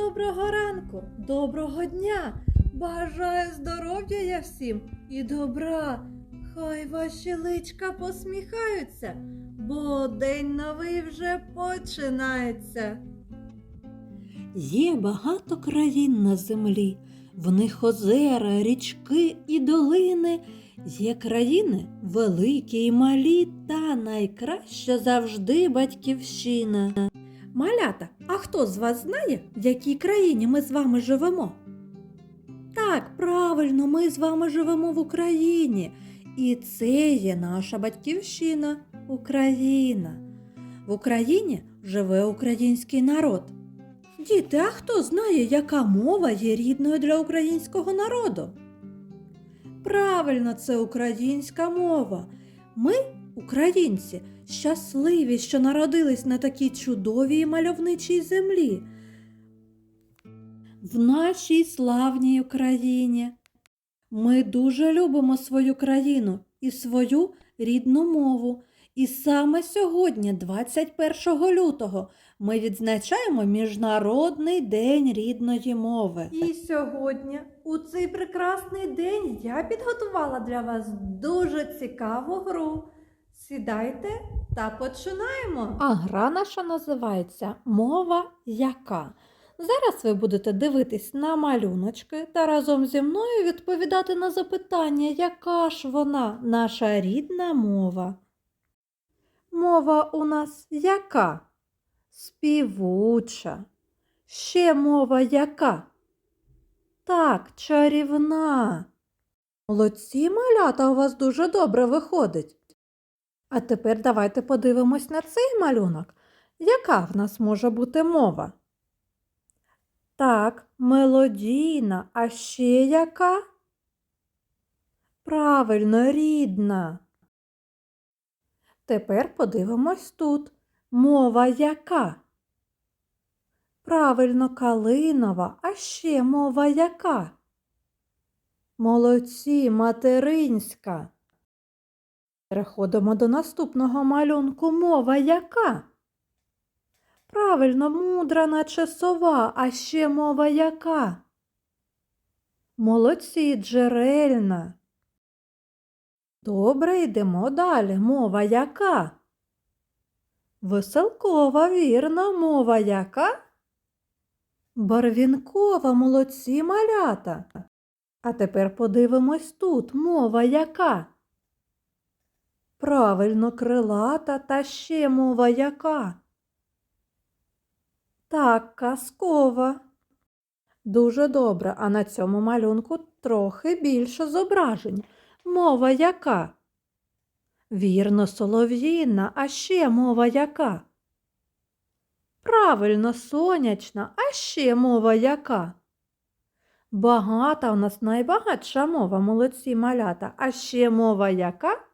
доброго ранку, доброго дня! Бажаю здоров'я я всім і добра. Хай ваші личка посміхаються, бо день новий вже починається. Є багато країн на землі, в них озера, річки і долини. Є країни великі і малі, та найкраща завжди батьківщина. Малята, а хто з вас знає, в якій країні ми з вами живемо? Так, правильно, ми з вами живемо в Україні. І це є наша батьківщина Україна. В Україні живе український народ. Діти, а хто знає, яка мова є рідною для українського народу? Правильно, це українська мова. Ми, українці, щасливі, що народились на такій чудовій мальовничій землі. В нашій славній Україні. Ми дуже любимо свою країну і свою рідну мову. І саме сьогодні, 21 лютого, ми відзначаємо Міжнародний день рідної мови. І сьогодні, у цей прекрасний день, я підготувала для вас дуже цікаву гру. Сідайте та починаємо. А гра наша називається Мова яка. Зараз ви будете дивитись на малюночки та разом зі мною відповідати на запитання, яка ж вона, наша рідна мова. Мова у нас яка? Співуча. Ще мова яка? Так, чарівна. Молодці малята у вас дуже добре виходить. А тепер давайте подивимось на цей малюнок. Яка в нас може бути мова? Так, мелодійна, а ще яка? Правильно, рідна. Тепер подивимось тут. Мова яка? Правильно, калинова, а ще мова яка? Молодці, материнська. Переходимо до наступного малюнку. Мова яка? Правильно, мудра наче сова, а ще мова яка? Молодці, джерельна. Добре, йдемо далі. Мова яка? Веселкова, вірно, мова яка? Барвінкова, молодці малята. А тепер подивимось тут. Мова яка? Правильно, крилата та ще мова яка? Так, казкова. Дуже добре, а на цьому малюнку трохи більше зображень. Мова яка? Вірно, солов'їна, а ще мова яка? Правильно, сонячна, а ще мова яка? Багата у нас найбагатша мова, молодці малята, а ще мова яка?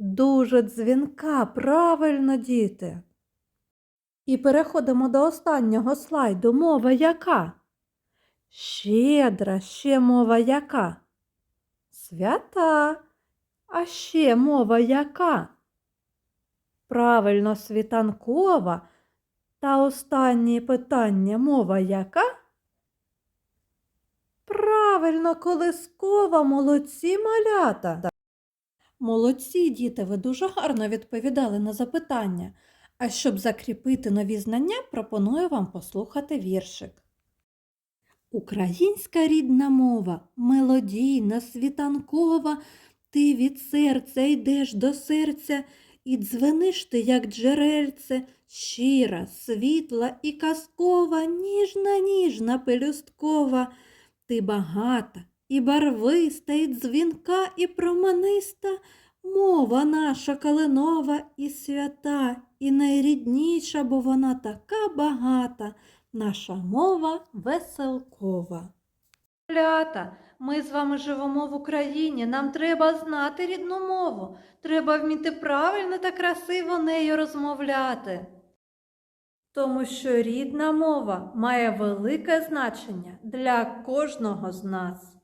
Дуже дзвінка, правильно, діти. І переходимо до останнього слайду. Мова яка? Щедра, ще мова яка? Свята. А ще мова яка? Правильно, світанкова. Та останнє питання мова яка? Правильно, колискова, молодці малята. Молодці, діти, ви дуже гарно відповідали на запитання. А щоб закріпити нові знання, пропоную вам послухати віршик. Українська рідна мова, мелодійна, світанкова, ти від серця йдеш до серця, і дзвениш ти, як джерельце, щира, світла і казкова, ніжна, ніжна, пелюсткова, ти багата і барвиста, і дзвінка, і проманиста, мова наша калинова і свята, і найрідніша, бо вона така багата, наша мова веселкова. Лята, ми з вами живемо в Україні. Нам треба знати рідну мову. Треба вміти правильно та красиво нею розмовляти. Тому що рідна мова має велике значення для кожного з нас.